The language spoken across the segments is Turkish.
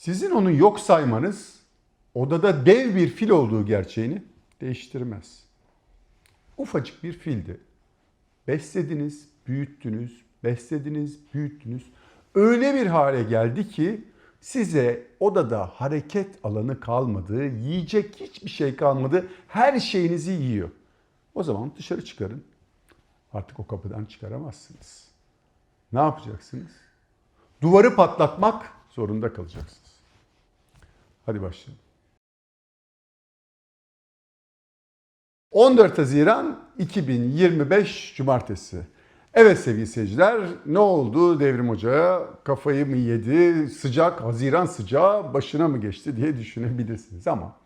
Sizin onu yok saymanız odada dev bir fil olduğu gerçeğini değiştirmez. Ufacık bir fildi. Beslediniz, büyüttünüz, beslediniz, büyüttünüz. Öyle bir hale geldi ki size odada hareket alanı kalmadı, yiyecek hiçbir şey kalmadı. Her şeyinizi yiyor. O zaman dışarı çıkarın. Artık o kapıdan çıkaramazsınız. Ne yapacaksınız? Duvarı patlatmak zorunda kalacaksınız. Hadi başlayalım. 14 Haziran 2025 Cumartesi. Evet sevgili seyirciler ne oldu Devrim Hoca'ya kafayı mı yedi sıcak Haziran sıcağı başına mı geçti diye düşünebilirsiniz ama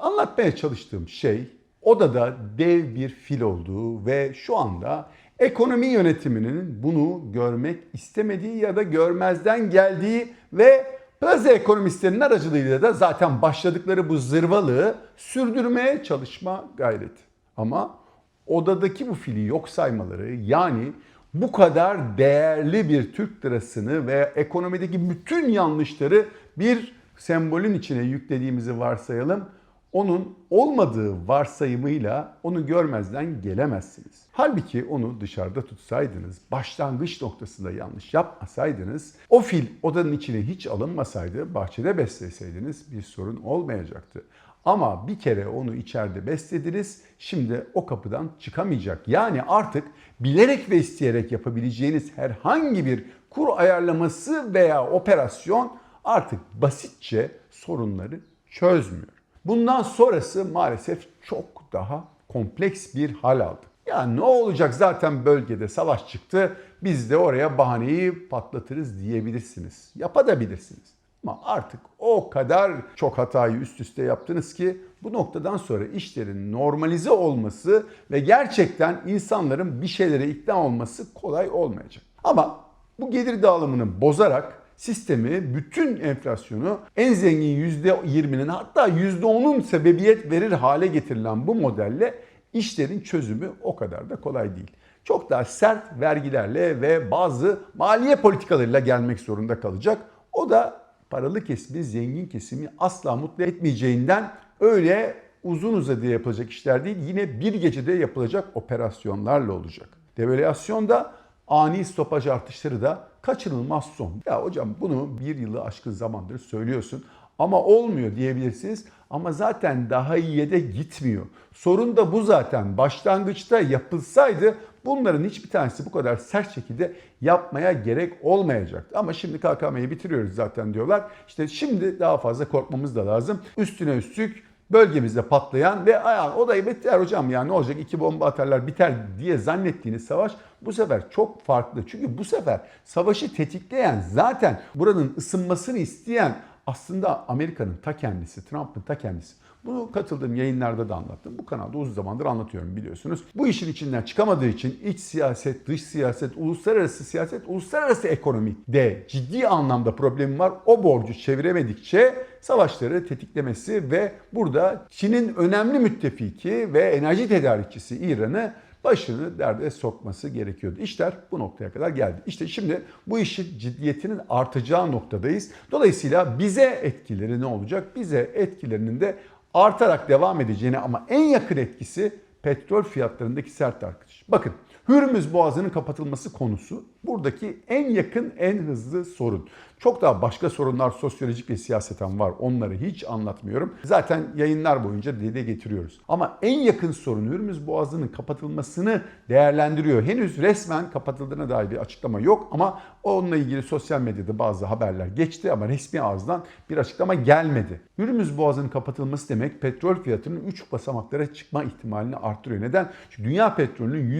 anlatmaya çalıştığım şey odada dev bir fil olduğu ve şu anda ekonomi yönetiminin bunu görmek istemediği ya da görmezden geldiği ve Plaza ekonomistlerinin aracılığıyla da zaten başladıkları bu zırvalığı sürdürmeye çalışma gayreti. Ama odadaki bu fili yok saymaları yani bu kadar değerli bir Türk lirasını ve ekonomideki bütün yanlışları bir sembolün içine yüklediğimizi varsayalım. Onun olmadığı varsayımıyla onu görmezden gelemezsiniz. Halbuki onu dışarıda tutsaydınız, başlangıç noktasında yanlış yapmasaydınız, o fil odanın içine hiç alınmasaydı, bahçede besleseydiniz bir sorun olmayacaktı. Ama bir kere onu içeride beslediniz, şimdi o kapıdan çıkamayacak. Yani artık bilerek ve isteyerek yapabileceğiniz herhangi bir kur ayarlaması veya operasyon artık basitçe sorunları çözmüyor. Bundan sonrası maalesef çok daha kompleks bir hal aldı. Ya ne olacak zaten bölgede savaş çıktı biz de oraya bahaneyi patlatırız diyebilirsiniz. Yapabilirsiniz. Ama artık o kadar çok hatayı üst üste yaptınız ki bu noktadan sonra işlerin normalize olması ve gerçekten insanların bir şeylere ikna olması kolay olmayacak. Ama bu gelir dağılımını bozarak sistemi, bütün enflasyonu en zengin %20'nin hatta %10'un sebebiyet verir hale getirilen bu modelle işlerin çözümü o kadar da kolay değil. Çok daha sert vergilerle ve bazı maliye politikalarıyla gelmek zorunda kalacak. O da paralı kesimi, zengin kesimi asla mutlu etmeyeceğinden öyle uzun uzadıya yapılacak işler değil, yine bir gecede yapılacak operasyonlarla olacak. Devalüasyon da ani stopaj artışları da kaçınılmaz son. Ya hocam bunu bir yılı aşkın zamandır söylüyorsun ama olmuyor diyebilirsiniz. Ama zaten daha iyiye de gitmiyor. Sorun da bu zaten. Başlangıçta yapılsaydı bunların hiçbir tanesi bu kadar sert şekilde yapmaya gerek olmayacaktı. Ama şimdi KKM'yi bitiriyoruz zaten diyorlar. İşte şimdi daha fazla korkmamız da lazım. Üstüne üstlük bölgemizde patlayan ve yani o da biter hocam ya ne olacak iki bomba atarlar biter diye zannettiğiniz savaş bu sefer çok farklı. Çünkü bu sefer savaşı tetikleyen zaten buranın ısınmasını isteyen aslında Amerika'nın ta kendisi, Trump'ın ta kendisi. Bunu katıldığım yayınlarda da anlattım. Bu kanalda uzun zamandır anlatıyorum biliyorsunuz. Bu işin içinden çıkamadığı için iç siyaset, dış siyaset, uluslararası siyaset, uluslararası ekonomi de ciddi anlamda problemi var. O borcu çeviremedikçe savaşları tetiklemesi ve burada Çin'in önemli müttefiki ve enerji tedarikçisi İran'ı başını derde sokması gerekiyordu. İşler bu noktaya kadar geldi. İşte şimdi bu işin ciddiyetinin artacağı noktadayız. Dolayısıyla bize etkileri ne olacak? Bize etkilerinin de artarak devam edeceğini ama en yakın etkisi petrol fiyatlarındaki sert artış. Bakın Hürmüz Boğazı'nın kapatılması konusu buradaki en yakın, en hızlı sorun. Çok daha başka sorunlar sosyolojik ve siyaseten var. Onları hiç anlatmıyorum. Zaten yayınlar boyunca dile getiriyoruz. Ama en yakın sorun Hürmüz Boğazı'nın kapatılmasını değerlendiriyor. Henüz resmen kapatıldığına dair bir açıklama yok ama onunla ilgili sosyal medyada bazı haberler geçti ama resmi ağızdan bir açıklama gelmedi. Hürmüz Boğazı'nın kapatılması demek petrol fiyatının 3 basamaklara çıkma ihtimalini arttırıyor. Neden? Çünkü dünya petrolünün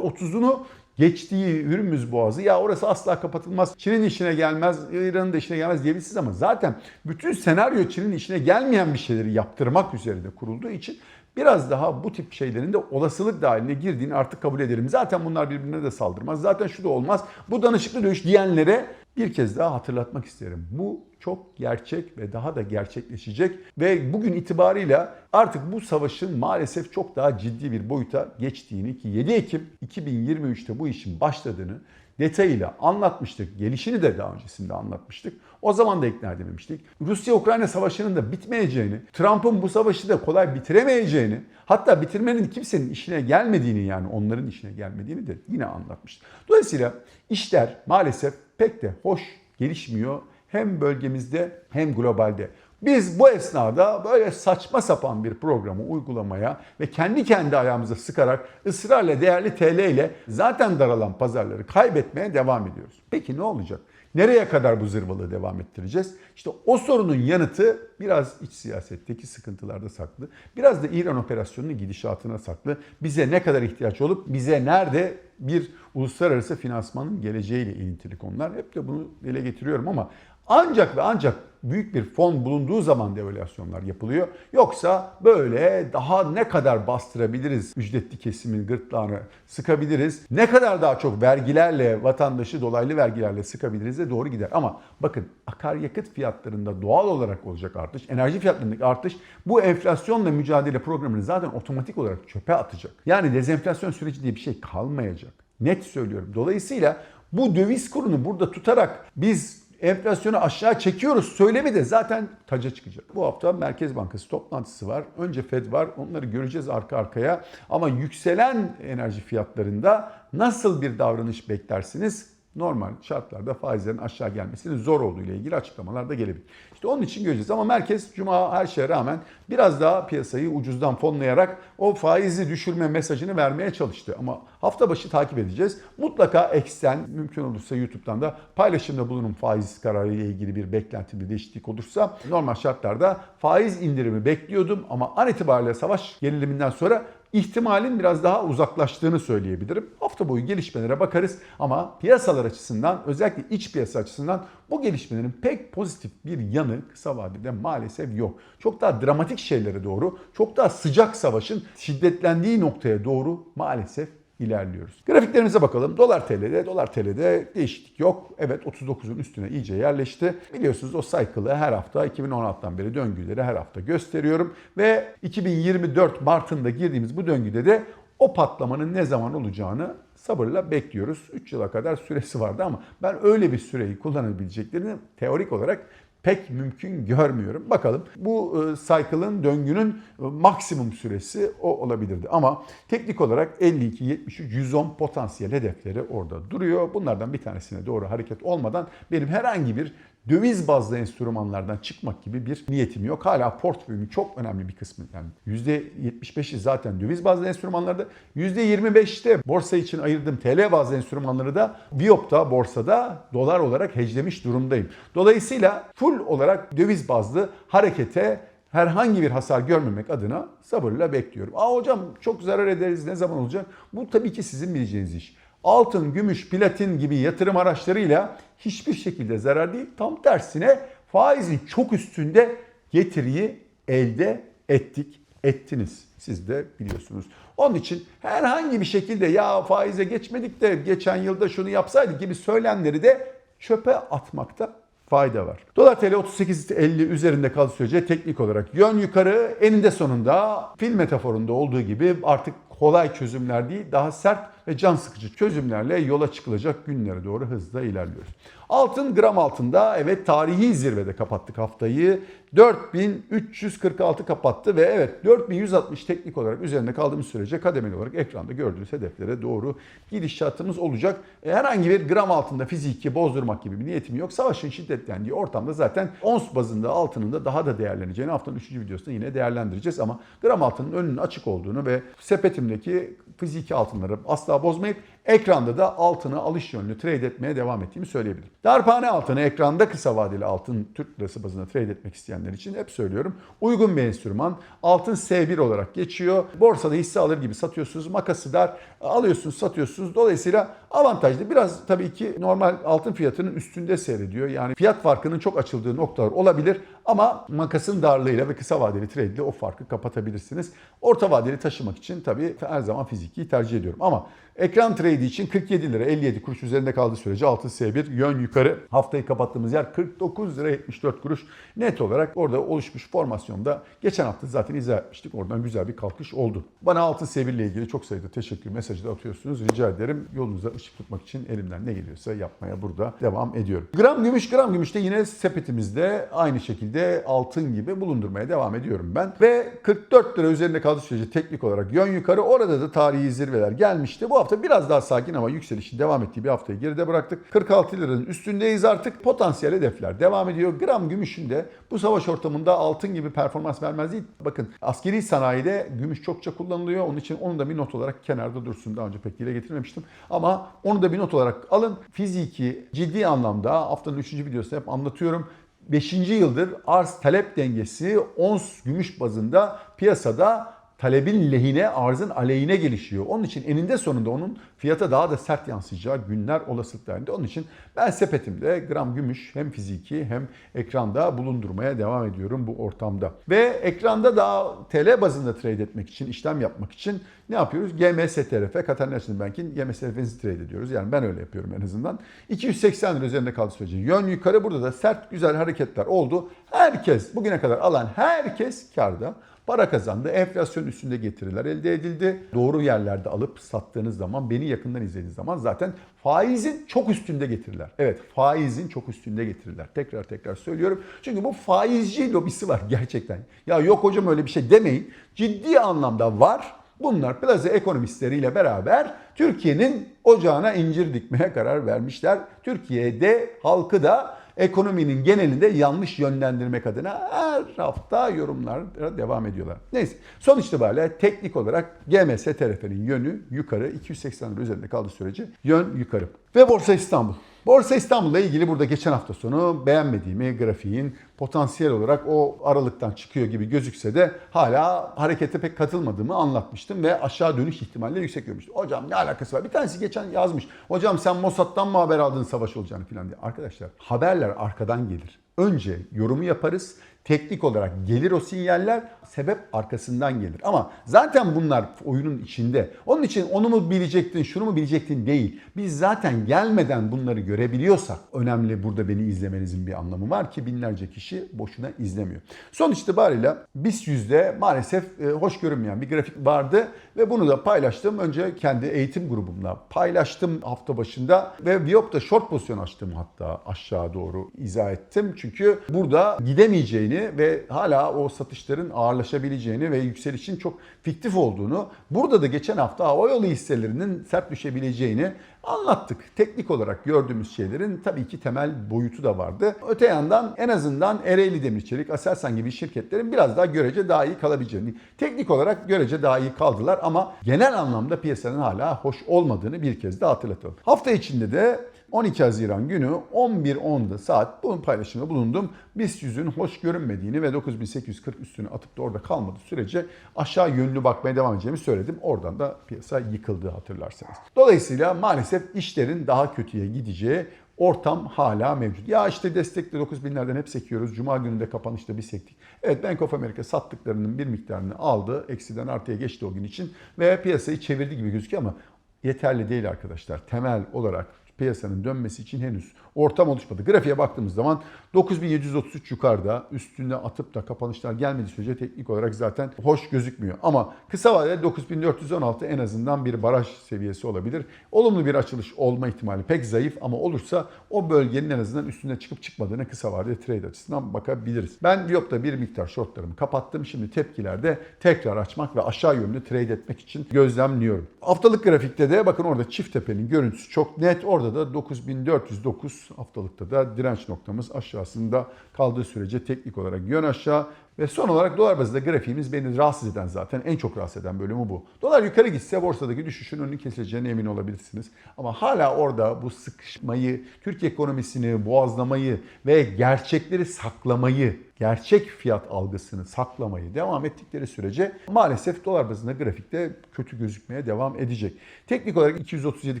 %30'unu geçtiği Hürmüz Boğazı ya orası asla kapatılmaz. Çin'in işine gelmez, İran'ın da işine gelmez diyebilirsiniz ama zaten bütün senaryo Çin'in işine gelmeyen bir şeyleri yaptırmak üzerinde kurulduğu için biraz daha bu tip şeylerin de olasılık dahiline girdiğini artık kabul edelim. Zaten bunlar birbirine de saldırmaz. Zaten şu da olmaz. Bu danışıklı dövüş diyenlere bir kez daha hatırlatmak isterim. Bu çok gerçek ve daha da gerçekleşecek ve bugün itibarıyla artık bu savaşın maalesef çok daha ciddi bir boyuta geçtiğini ki 7 Ekim 2023'te bu işin başladığını detayıyla anlatmıştık. Gelişini de daha öncesinde anlatmıştık. O zaman da ikna edememiştik. Rusya-Ukrayna savaşının da bitmeyeceğini, Trump'ın bu savaşı da kolay bitiremeyeceğini, hatta bitirmenin kimsenin işine gelmediğini yani onların işine gelmediğini de yine anlatmıştık. Dolayısıyla işler maalesef pek de hoş gelişmiyor hem bölgemizde hem globalde. Biz bu esnada böyle saçma sapan bir programı uygulamaya ve kendi kendi ayağımıza sıkarak ısrarla değerli TL ile zaten daralan pazarları kaybetmeye devam ediyoruz. Peki ne olacak? Nereye kadar bu zırvalığı devam ettireceğiz? İşte o sorunun yanıtı biraz iç siyasetteki sıkıntılarda saklı. Biraz da İran operasyonunun gidişatına saklı. Bize ne kadar ihtiyaç olup bize nerede bir uluslararası finansmanın geleceğiyle ilintili konular. Hep de bunu dile getiriyorum ama ancak ve ancak büyük bir fon bulunduğu zaman devalüasyonlar yapılıyor. Yoksa böyle daha ne kadar bastırabiliriz ücretli kesimin gırtlağını sıkabiliriz. Ne kadar daha çok vergilerle vatandaşı dolaylı vergilerle sıkabiliriz de doğru gider. Ama bakın akaryakıt fiyatlarında doğal olarak olacak artış, enerji fiyatlarındaki artış bu enflasyonla mücadele programını zaten otomatik olarak çöpe atacak. Yani dezenflasyon süreci diye bir şey kalmayacak. Net söylüyorum. Dolayısıyla bu döviz kurunu burada tutarak biz enflasyonu aşağı çekiyoruz söylemi de zaten taca çıkacak. Bu hafta Merkez Bankası toplantısı var. Önce Fed var. Onları göreceğiz arka arkaya. Ama yükselen enerji fiyatlarında nasıl bir davranış beklersiniz? Normal şartlarda faizlerin aşağı gelmesinin zor olduğu ile ilgili açıklamalar da gelebilir. İşte onun için göreceğiz ama merkez cuma her şeye rağmen biraz daha piyasayı ucuzdan fonlayarak o faizi düşürme mesajını vermeye çalıştı. Ama hafta başı takip edeceğiz. Mutlaka eksen mümkün olursa YouTube'dan da paylaşımda bulunun faiz kararı ile ilgili bir beklenti bir değişiklik olursa normal şartlarda faiz indirimi bekliyordum ama an itibariyle savaş geriliminden sonra ihtimalin biraz daha uzaklaştığını söyleyebilirim. Hafta boyu gelişmelere bakarız ama piyasalar açısından özellikle iç piyasa açısından bu gelişmelerin pek pozitif bir yanı kısa vadede maalesef yok. Çok daha dramatik şeylere doğru, çok daha sıcak savaşın şiddetlendiği noktaya doğru maalesef ilerliyoruz. Grafiklerimize bakalım. Dolar TL'de, dolar TL'de değişiklik yok. Evet 39'un üstüne iyice yerleşti. Biliyorsunuz o cycle'ı her hafta 2016'dan beri döngüleri her hafta gösteriyorum. Ve 2024 Mart'ında girdiğimiz bu döngüde de o patlamanın ne zaman olacağını sabırla bekliyoruz. 3 yıla kadar süresi vardı ama ben öyle bir süreyi kullanabileceklerini teorik olarak pek mümkün görmüyorum. Bakalım bu e, cycle'ın döngünün maksimum süresi o olabilirdi. Ama teknik olarak 52, 73, 110 potansiyel hedefleri orada duruyor. Bunlardan bir tanesine doğru hareket olmadan benim herhangi bir döviz bazlı enstrümanlardan çıkmak gibi bir niyetim yok. Hala portföyümün çok önemli bir kısmı yani %75'i zaten döviz bazlı enstrümanlarda. %25'te borsa için ayırdığım TL bazlı enstrümanları da Biop'ta borsada dolar olarak heclemiş durumdayım. Dolayısıyla full olarak döviz bazlı harekete herhangi bir hasar görmemek adına sabırla bekliyorum. Aa hocam çok zarar ederiz ne zaman olacak? Bu tabii ki sizin bileceğiniz iş. Altın, gümüş, platin gibi yatırım araçlarıyla hiçbir şekilde zarar değil. Tam tersine faizin çok üstünde getiriyi elde ettik, ettiniz. Siz de biliyorsunuz. Onun için herhangi bir şekilde ya faize geçmedik de geçen yılda şunu yapsaydık gibi söylemleri de çöpe atmakta fayda var. Dolar TL 38.50 üzerinde kaldığı sürece teknik olarak yön yukarı eninde sonunda fil metaforunda olduğu gibi artık kolay çözümler değil daha sert ve can sıkıcı çözümlerle yola çıkılacak günlere doğru hızla ilerliyoruz. Altın gram altında evet tarihi zirvede kapattık haftayı. 4346 kapattı ve evet 4160 teknik olarak üzerinde kaldığımız sürece kademeli olarak ekranda gördüğünüz hedeflere doğru gidişatımız olacak. E, herhangi bir gram altında fiziki bozdurmak gibi bir niyetim yok. Savaşın şiddetlendiği ortamda zaten ons bazında altının da daha da değerleneceğini haftanın 3. videosunda yine değerlendireceğiz ama gram altının önünün açık olduğunu ve sepetimdeki fiziki altınları asla sabozmayıp ekranda da altını alış yönlü trade etmeye devam ettiğimi söyleyebilirim. Darphane altını ekranda kısa vadeli altın Türk lirası bazında trade etmek isteyenler için hep söylüyorum. Uygun bir enstrüman. Altın S1 olarak geçiyor. Borsada hisse alır gibi satıyorsunuz. Makası dar. Alıyorsunuz satıyorsunuz. Dolayısıyla avantajlı. Biraz tabii ki normal altın fiyatının üstünde seyrediyor. Yani fiyat farkının çok açıldığı noktalar olabilir. Ama makasın darlığıyla ve kısa vadeli trade ile o farkı kapatabilirsiniz. Orta vadeli taşımak için tabii her zaman fiziki tercih ediyorum. Ama ekran trade için 47 lira 57 kuruş üzerinde kaldığı sürece altın S1 yön yukarı. Haftayı kapattığımız yer 49 lira 74 kuruş. Net olarak orada oluşmuş formasyonda geçen hafta zaten izah etmiştik. Oradan güzel bir kalkış oldu. Bana altın S1 ile ilgili çok sayıda teşekkür mesajı da atıyorsunuz. Rica ederim. Yolunuzda ışık tutmak için elimden ne geliyorsa yapmaya burada devam ediyorum. Gram gümüş gram gümüş de yine sepetimizde aynı şekilde altın gibi bulundurmaya devam ediyorum ben. Ve 44 lira üzerinde kaldığı sürece teknik olarak yön yukarı. Orada da tarihi zirveler gelmişti. Bu hafta biraz daha sakin ama yükselişin devam ettiği bir haftayı geride bıraktık. 46 liranın üstündeyiz artık. Potansiyel hedefler devam ediyor. Gram gümüşün de bu savaş ortamında altın gibi performans vermez değil. Bakın askeri sanayide gümüş çokça kullanılıyor. Onun için onu da bir not olarak kenarda dursun. Daha önce pek dile getirmemiştim. Ama onu da bir not olarak alın. Fiziki ciddi anlamda haftanın 3. videosunda hep anlatıyorum. 5. yıldır arz talep dengesi ons gümüş bazında piyasada talebin lehine, arzın aleyhine gelişiyor. Onun için eninde sonunda onun fiyata daha da sert yansıyacağı günler olasılıklarında. Onun için ben sepetimde gram gümüş hem fiziki hem ekranda bulundurmaya devam ediyorum bu ortamda. Ve ekranda daha TL bazında trade etmek için, işlem yapmak için ne yapıyoruz? GMSTRF, Qatar National Bank'in GMSTRF'ini trade ediyoruz. Yani ben öyle yapıyorum en azından. 280 lira üzerinde kaldı sürece yön yukarı. Burada da sert güzel hareketler oldu. Herkes, bugüne kadar alan herkes karda. Para kazandı. Enflasyon üstünde getiriler elde edildi. Doğru yerlerde alıp sattığınız zaman, beni yakından izlediğiniz zaman zaten faizin çok üstünde getiriler. Evet faizin çok üstünde getiriler. Tekrar tekrar söylüyorum. Çünkü bu faizci lobisi var gerçekten. Ya yok hocam öyle bir şey demeyin. Ciddi anlamda var. Bunlar plaza ekonomistleriyle beraber Türkiye'nin ocağına incir dikmeye karar vermişler. Türkiye'de halkı da ekonominin genelinde yanlış yönlendirmek adına her hafta yorumlara devam ediyorlar. Neyse sonuç itibariyle teknik olarak GMS TRF'nin yönü yukarı 280 lira üzerinde kaldığı sürece yön yukarı. Ve Borsa İstanbul. Borsa İstanbul'la ilgili burada geçen hafta sonu beğenmediğimi grafiğin potansiyel olarak o aralıktan çıkıyor gibi gözükse de hala harekete pek katılmadığımı anlatmıştım ve aşağı dönüş ihtimalleri yüksek görmüştüm. Hocam ne alakası var? Bir tanesi geçen yazmış. Hocam sen Mossad'dan mı haber aldın savaş olacağını falan diye. Arkadaşlar haberler arkadan gelir. Önce yorumu yaparız. Teknik olarak gelir o sinyaller, sebep arkasından gelir. Ama zaten bunlar oyunun içinde. Onun için onu mu bilecektin, şunu mu bilecektin değil. Biz zaten gelmeden bunları görebiliyorsak önemli burada beni izlemenizin bir anlamı var ki binlerce kişi boşuna izlemiyor. Sonuç itibariyle BIST yüzde maalesef e, hoş görünmeyen bir grafik vardı ve bunu da paylaştım. Önce kendi eğitim grubumla paylaştım hafta başında ve Viop'ta short pozisyon açtım hatta aşağı doğru izah ettim. Çünkü burada gidemeyeceğini ve hala o satışların ağırlaşabileceğini ve yükselişin çok fiktif olduğunu, burada da geçen hafta hava yolu hisselerinin sert düşebileceğini anlattık. Teknik olarak gördüğümüz şeylerin tabii ki temel boyutu da vardı. Öte yandan en azından Ereğli Demirçelik, Aselsan gibi şirketlerin biraz daha görece daha iyi kalabileceğini, teknik olarak görece daha iyi kaldılar ama genel anlamda piyasanın hala hoş olmadığını bir kez daha hatırlatalım. Hafta içinde de 12 Haziran günü 11.10'da saat bunun paylaşımında bulundum. BIST yüzün hoş görünmediğini ve 9840 üstüne atıp da orada kalmadığı sürece aşağı yönlü bakmaya devam edeceğimi söyledim. Oradan da piyasa yıkıldı hatırlarsanız. Dolayısıyla maalesef işlerin daha kötüye gideceği ortam hala mevcut. Ya işte destekli 9000'lerden hep sekiyoruz. Cuma gününde kapanışta bir sektik. Evet Bank of America sattıklarının bir miktarını aldı. Eksiden artıya geçti o gün için. Ve piyasayı çevirdi gibi gözüküyor ama yeterli değil arkadaşlar. Temel olarak piyasanın dönmesi için henüz ortam oluşmadı. Grafiğe baktığımız zaman 9733 yukarıda üstünde atıp da kapanışlar gelmediği sürece teknik olarak zaten hoş gözükmüyor. Ama kısa vadede 9416 en azından bir baraj seviyesi olabilir. Olumlu bir açılış olma ihtimali pek zayıf ama olursa o bölgenin en azından üstüne çıkıp çıkmadığını kısa vadede trade açısından bakabiliriz. Ben Viyop'ta bir miktar shortlarımı kapattım. Şimdi tepkilerde tekrar açmak ve aşağı yönlü trade etmek için gözlemliyorum. Haftalık grafikte de bakın orada çift tepenin görüntüsü çok net. Orada da 9409 haftalıkta da direnç noktamız aşağısında kaldığı sürece teknik olarak yön aşağı ve son olarak dolar bazında grafiğimiz beni rahatsız eden zaten en çok rahatsız eden bölümü bu. Dolar yukarı gitse borsadaki düşüşün önünü kesileceğine emin olabilirsiniz. Ama hala orada bu sıkışmayı, Türkiye ekonomisini boğazlamayı ve gerçekleri saklamayı, gerçek fiyat algısını saklamayı devam ettikleri sürece maalesef dolar bazında grafikte kötü gözükmeye devam edecek. Teknik olarak 237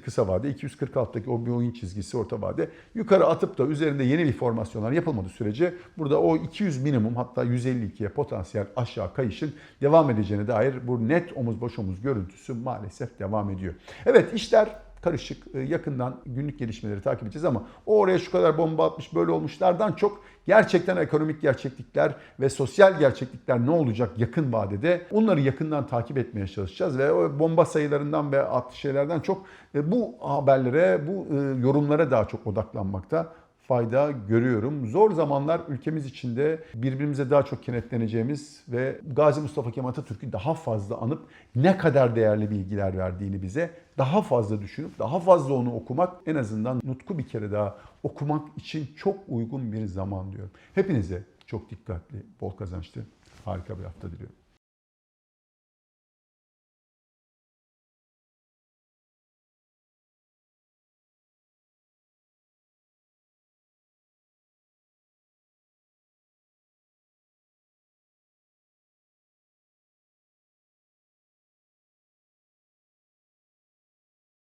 kısa vade, 246'daki o bir oyun çizgisi orta vade yukarı atıp da üzerinde yeni bir formasyonlar yapılmadığı sürece burada o 200 minimum hatta 152'ye potansiyel aşağı kayışın devam edeceğine dair bu net omuz boş omuz görüntüsü maalesef devam ediyor. Evet işler karışık e, yakından günlük gelişmeleri takip edeceğiz ama o oraya şu kadar bomba atmış böyle olmuşlardan çok gerçekten ekonomik gerçeklikler ve sosyal gerçeklikler ne olacak yakın vadede? Onları yakından takip etmeye çalışacağız ve o bomba sayılarından ve at şeylerden çok e, bu haberlere bu e, yorumlara daha çok odaklanmakta fayda görüyorum. Zor zamanlar ülkemiz içinde birbirimize daha çok kenetleneceğimiz ve Gazi Mustafa Kemal Atatürk'ü daha fazla anıp ne kadar değerli bilgiler verdiğini bize daha fazla düşünüp daha fazla onu okumak en azından nutku bir kere daha okumak için çok uygun bir zaman diyorum. Hepinize çok dikkatli, bol kazançlı, harika bir hafta diliyorum.